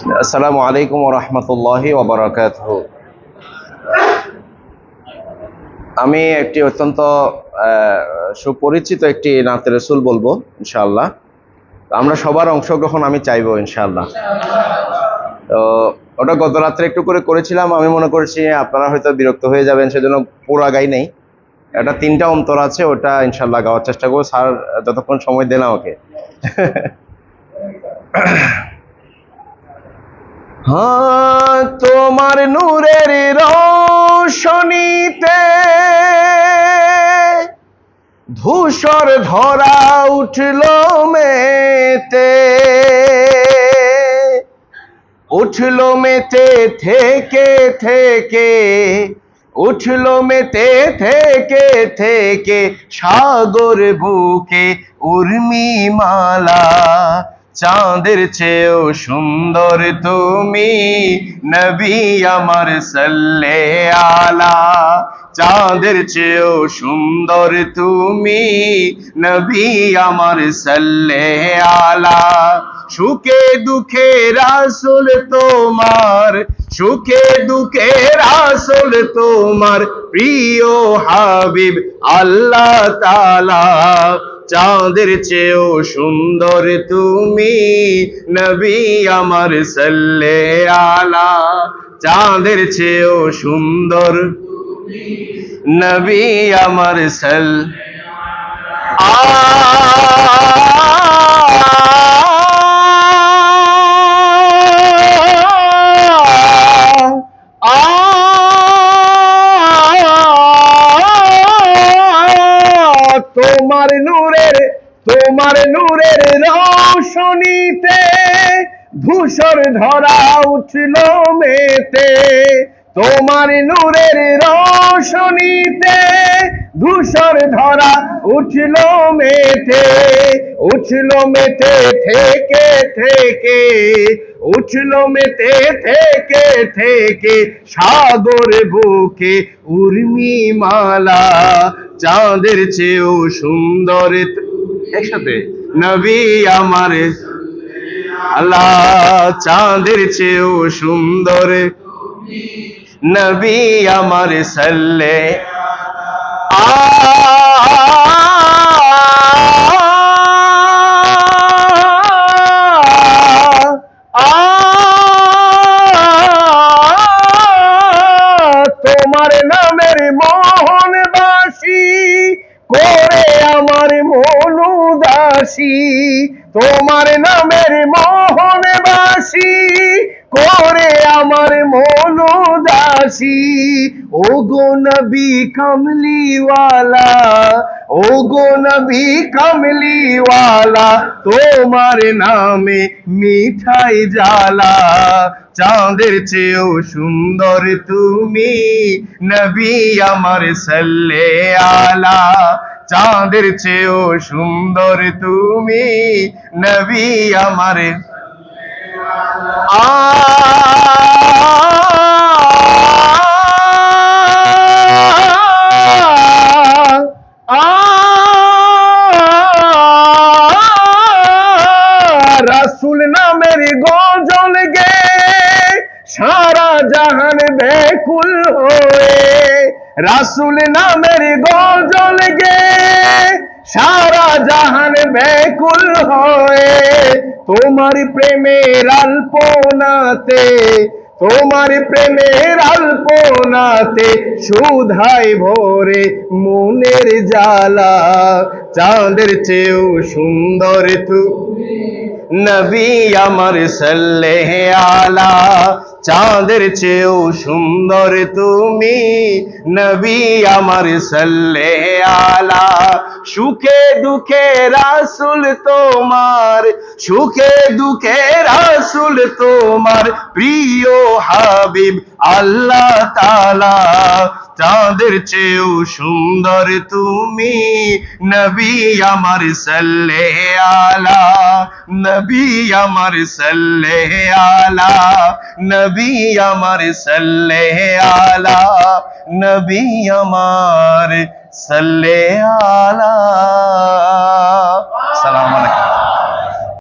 আসসালামু আলাইকুম রহমতুল্লাহি ওবরাকাত আমি একটি অত্যন্ত সুপরিচিত একটি নাতে রসুল বলব, ইনশাআল্লাহ। আমরা সবার অংশগ্রহণ আমি চাইব ইনশাল্লাহ তো ওটা গত রাত্রে একটু করে করেছিলাম, আমি মনে করছি আপনারা হয়তো বিরক্ত হয়ে যাবেন, সেজন্য পুরা গাই নেই। এটা তিনটা অন্তর আছে, ওটা ইনশাল্লাহ গাওয়ার চেষ্টা করব। স্যার, যতক্ষণ সময় দেন আমাকে। হ্যাঁ তোমার নূরের রোশনীতে ধূসর ধরা উঠল মেতে। উঠল মেতে থেকে থেকে, উঠল মেতে থেকে থেকে সাগর বুকে উর্মি মালা চাঁদের চেয়েও সুন্দর তুমি, নবী আমার সাল্লে আলা। চাঁদের চেয়েও সুন্দর তুমি, নবী আমার সাল্লে আলা। সুখে দুঃখে রাসুল তোমার, সুখে দুঃখে রাসুল তোমার, প্রিয় হাবিব আল্লাহ তালা চাঁদের চেয়েও সুন্দর তুমি নবী আমার সাল্লে আলা। চাঁদের চেয়েও সুন্দর নবী আমার সাল তোমার নূরের তোমার নূরের রোশনীতে ধূসর ধরা উঠল মেতে। তোমার নূরের রোশনীতে ধূসর ধরা উঠল মেতে উঠল মেতে থেকে থেকে, উঠল মেতে থেকে থেকে সাগর বুকে উর্মি মালা চাঁদের চেয়েও সুন্দর একসাথে? নবী আমার আল্লাহ, চাঁদের চেয়েও সুন্দর নবী আমার সাল্লে। তোমার নামের মোহন বাসি করে আমার মন উদাসী। তোমার নামের মোহন বাসি করে আমার মন উদাসী। ও গো নবী কমলিওয়ালা ও গো নবী কমলিওয়ালা, তোমার নামে মিঠাই জালা চাঁদের চেয়েও সুন্দর তুমি নবী আমার সাল্লে আলা। চাঁদের চেয়েও সুন্দর তুমি নবী আমার রাসুল নামের গজল গে সারা জাহান বেকুল হয়ে। রাসুল নামের গজল গে সারা জাহান বেকুল হয়ে। তোমার প্রেমের আল্পনাতে, তোমার প্রেমের আল্পনাতে সুধাই ভরে মনের জ্বালা। চাঁদের চেয়েও সুন্দর তুমি নবী আমার সাল্লে আলা চাঁদের চেয়েও সুন্দর তুমি। নবী আমার সাল্লে আলা। সুখে দুঃখে রাসুল তোমার। সুখে দুঃখে রাসুল তোমার। প্রিয় হাবিব আল্লাহ তালা চাঁদের চেয়েও সুন্দর তুমি। নবী আমার সাল্লে আলা, নবী আমার সাল্লে আলা, নবী আমার সাল্লে আলা, নবী আমার সাল্লে আলা। সালাম আলাইকুম।